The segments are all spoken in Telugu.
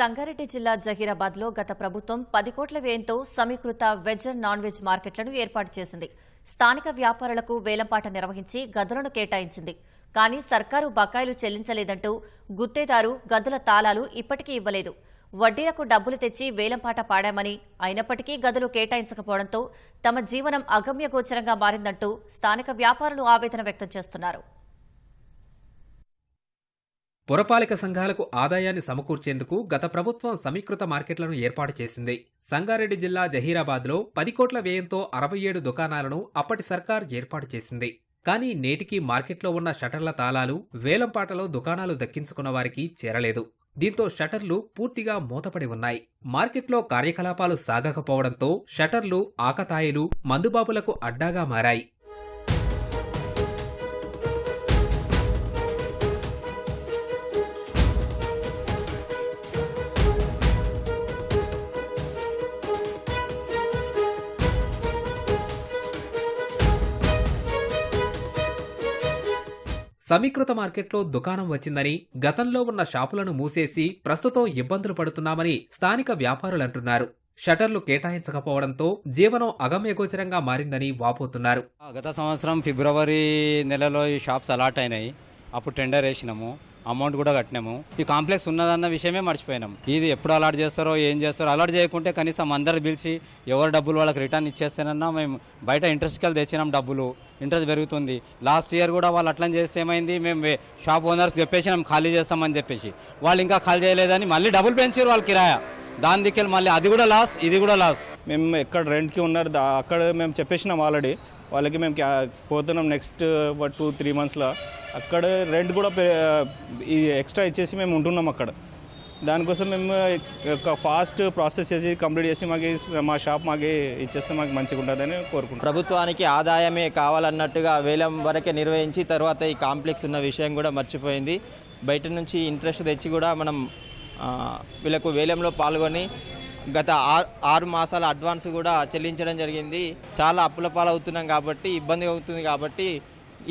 సంగారెడ్డి జిల్లా జహీరాబాద్లో గత ప్రభుత్వం పది కోట్ల వ్యయంతో సమీకృత వెజ్ అండ్ నాన్ వెజ్ మార్కెట్లను ఏర్పాటు చేసింది. స్థానిక వ్యాపారులకు వేలంపాట నిర్వహించి గదులను కేటాయించింది. కానీ సర్కారు బకాయిలు చెల్లించలేదంటూ గుత్తేదారు గదుల తాళాలు ఇప్పటికీ ఇవ్వలేదు. వడ్డీలకు డబ్బులు తెచ్చి వేలంపాట పాడామని అయినప్పటికీ గదులు కేటాయించకపోవడంతో తమ జీవనం అగమ్యగోచరంగా మారిందంటూ స్థానిక వ్యాపారులు ఆవేదన వ్యక్తం చేస్తున్నారు. పురపాలిక సంఘాలకు ఆదాయాన్ని సమకూర్చేందుకు గత ప్రభుత్వం సమీకృత మార్కెట్లను ఏర్పాటు చేసింది. సంగారెడ్డి జిల్లా జహీరాబాద్లో పది కోట్ల వ్యయంతో అరవై ఏడు దుకాణాలను అప్పటి సర్కార్ ఏర్పాటు చేసింది. కానీ నేటికి మార్కెట్లో ఉన్న షటర్ల తాళాలు వేలంపాటలో దుకాణాలు దక్కించుకున్న వారికి చేరలేదు. దీంతో షటర్లు పూర్తిగా మూతపడి ఉన్నాయి. మార్కెట్లో కార్యకలాపాలు సాగకపోవడంతో షటర్లు ఆకతాయిలు మందుబాబులకు అడ్డాగా మారాయి. సమీకృత మార్కెట్లో దుకాణం వచ్చిందని గతంలో ఉన్న షాపులను మూసేసి ప్రస్తుతం ఇబ్బందులు పడుతున్నామని స్థానిక వ్యాపారులంటున్నారు షటర్లు కేటాయించకపోవడంతో జీవనం అగమ్యగోచరంగా మారిందని వాపోతున్నారు. ఆ, గత సంవత్సరం ఫిబ్రవరి నెలలో ఈ షాప్స్ అలాట్ అయినాయి. అప్పుడు టెండర్ వేసినాము అమౌంట్ కూడా కట్టినాము. ఈ కాంప్లెక్స్ ఉన్నదన్న విషయమే మర్చిపోయినాం. ఇది ఎప్పుడు అలాట్ చేస్తారో ఏం చేస్తారో అలాట్ చేయకుంటే కనీసం అందరు పిలిచి ఎవరు డబ్బులు వాళ్ళకి రిటర్న్ ఇచ్చేస్తేనన్నా మేము బయట ఇంట్రెస్ట్కి వెళ్ళి తెచ్చినాం డబ్బులు. ఇంట్రెస్ట్ పెరుగుతుంది. లాస్ట్ ఇయర్ కూడా వాళ్ళు అట్లా చేస్తే ఏమైంది? మేము షాప్ ఓనర్స్ చెప్పేసి మేము ఖాళీ చేస్తామని చెప్పేసి. వాళ్ళు ఇంకా ఖాళీ చేయలేదని మళ్ళీ డబ్బులు పెంచారు వాళ్ళ కిరాయా. దాని దిక్కెళ్ళి మళ్ళీ అది కూడా లాస్ ఇది కూడా లాస్ మేము ఎక్కడ రెంట్కి ఉన్నారు అక్కడ మేము చెప్పేసినాం ఆల్రెడీ వాళ్ళకి మేము క్యా- పోతున్నాం నెక్స్ట్ టూ త్రీ మంత్స్లో అక్కడ రెంట్ కూడా ఈ ఎక్స్ట్రా ఇచ్చేసి మేము ఉంటున్నాం అక్కడ. దానికోసం మేము ఒక ఫాస్ట్ ప్రాసెస్ చేసి కంప్లీట్ చేసి మాకు మా షాప్ మాకు ఇచ్చేస్తే మాకు మంచిగా ఉంటుందని కోరుకుంటున్నాం. ప్రభుత్వానికి ఆదాయమే కావాలన్నట్టుగా వేలం వరకే నిర్వహించి తర్వాత ఈ కాంప్లెక్స్ ఉన్న విషయం కూడా మర్చిపోయింది. బయట నుంచి ఇంట్రెస్ట్ తెచ్చి కూడా మనం వీళ్ళకు వేలంలో పాల్గొని గత ఆరు ఆరు మాసాల అడ్వాన్స్ కూడా చెల్లించడం జరిగింది. చాలా అప్పుల పాలవుతున్నాం కాబట్టి ఇబ్బంది అవుతుంది కాబట్టి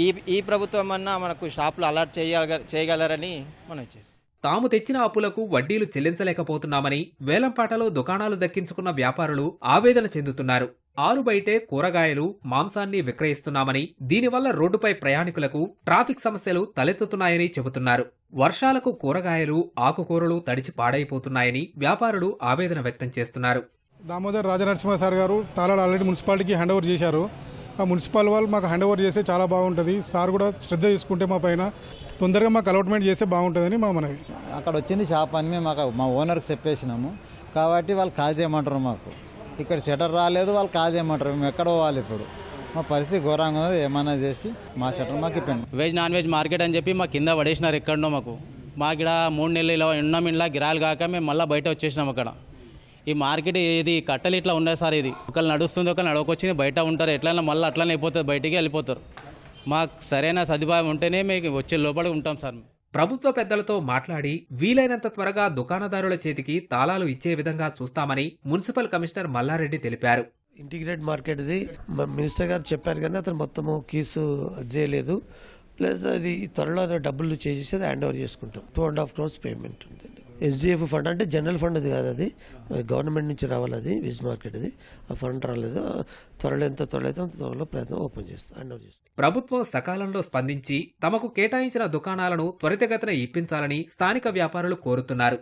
ఈ ఈ ప్రభుత్వం అన్నా మనకు షాపులు అలర్ట్ చేయగల చేయగలరని మనం చేస్తాం తాము తెచ్చిన అప్పులకు వడ్డీలు చెల్లించలేకపోతున్నామని వేలంపాటలో దుకాణాలు దక్కించుకున్న వ్యాపారులు ఆవేదన చెందుతున్నారు. ఆరు బయటే కూరగాయలు మాంసాన్ని విక్రయిస్తున్నామని దీనివల్ల రోడ్డుపై ప్రయాణికులకు ట్రాఫిక్ సమస్యలు తలెత్తుతున్నాయని చెబుతున్నారు. వర్షాలకు కూరగాయలు ఆకుకూరలు తడిచి పాడైపోతున్నాయని వ్యాపారులు ఆవేదన వ్యక్తం చేస్తున్నారు. దామోదర్ రాజనరసింహ సార్ గారు తాళాలు ఆల్రెడీ మున్సిపాలిటీకి హ్యాండ్ ఓవర్ చేశారు. ఆ మున్సిపల్ వాళ్ళు మాకు హ్యాండ్ ఓవర్ చేస్తే చాలా బాగుంటుంది. సార్ కూడా శ్రద్ధ తీసుకుంటే మా పైన తొందరగా మాకు అలాట్మెంట్ చేస్తే బాగుంటుందని మా మనవి. అక్కడ వచ్చింది షాప్ అని మేము మాకు మా ఓనర్కి చెప్పేసినాము. కాబట్టి వాళ్ళు కాల్ చేయమంటారు మాకు. ఇక్కడ షటర్ రాలేదు వాళ్ళు కాల్ చేయమంటారు. మేము ఎక్కడ పోవాలి ఇప్పుడు? మా పరిస్థితి ఘోరంగా ఉంది ఏమైనా చేసి మా షటర్ మాకు ఇప్పండి. వెజ్ నాన్ వెజ్ మార్కెట్ అని చెప్పి మా కింద పడేసినారు ఎక్కడనో మాకు. మాకు ఇక్కడ మూడు నెలలు ఇలా ఉన్నాం ఇంట్లో గిరాలు కాక మేము మళ్ళీ బయట వచ్చేసినాం అక్కడ. ఈ మార్కెట్ ఇది కట్టలు ఇట్లా ఉన్నాయి సార్ ఇది. ఒకళ్ళు నడుస్తుంది ఒకళ్ళు నడవకొచ్చింది బయట ఉంటారు. ఎట్లైనా మళ్ళీ అట్లనే అయిపోతుంది బయటికి వెళ్ళిపోతారు. మాకు సరైన సదుపాయం ఉంటేనే మీకు వచ్చే లోపల ఉంటాం సార్. ప్రభుత్వ పెద్దలతో మాట్లాడి వీలైనంత త్వరగా దుకాణదారుల చేతికి తాళాలు ఇచ్చే విధంగా చూస్తామని మున్సిపల్ కమిషనర్ మల్లారెడ్డి తెలిపారు. ఇంటిగ్రేట్ మార్కెట్ ఇది. మినిస్టర్ గారు చెప్పారు కానీ అతను మొత్తము కేసు చేయలేదు. ప్లస్ అది త్వరలో డబ్బులు చేసేసి అది హ్యాండ్ ఓవర్ చేసుకుంటాం. Two and half crores payment ఉంది ఎస్డిఎఫ్ ఫండ్ అంటే జనరల్ ఫండ్ అది కాదు అది. గవర్నమెంట్ నుంచి రావాలి అది విజ్ మార్కెట్ అది. ఆ ఫండ్ రాలేదు. త్వరలో ఎంత త్వరలో అయితే అంత త్వరలో ప్రయత్నం ఓపెన్ చేస్తాం హ్యాండ్ ఓవర్ చేస్తాం. ప్రభుత్వం సకాలంలో స్పందించి తమకు కేటాయించిన దుకాణాలను త్వరితగతిన ఇప్పించాలని స్థానిక వ్యాపారులు కోరుతున్నారు.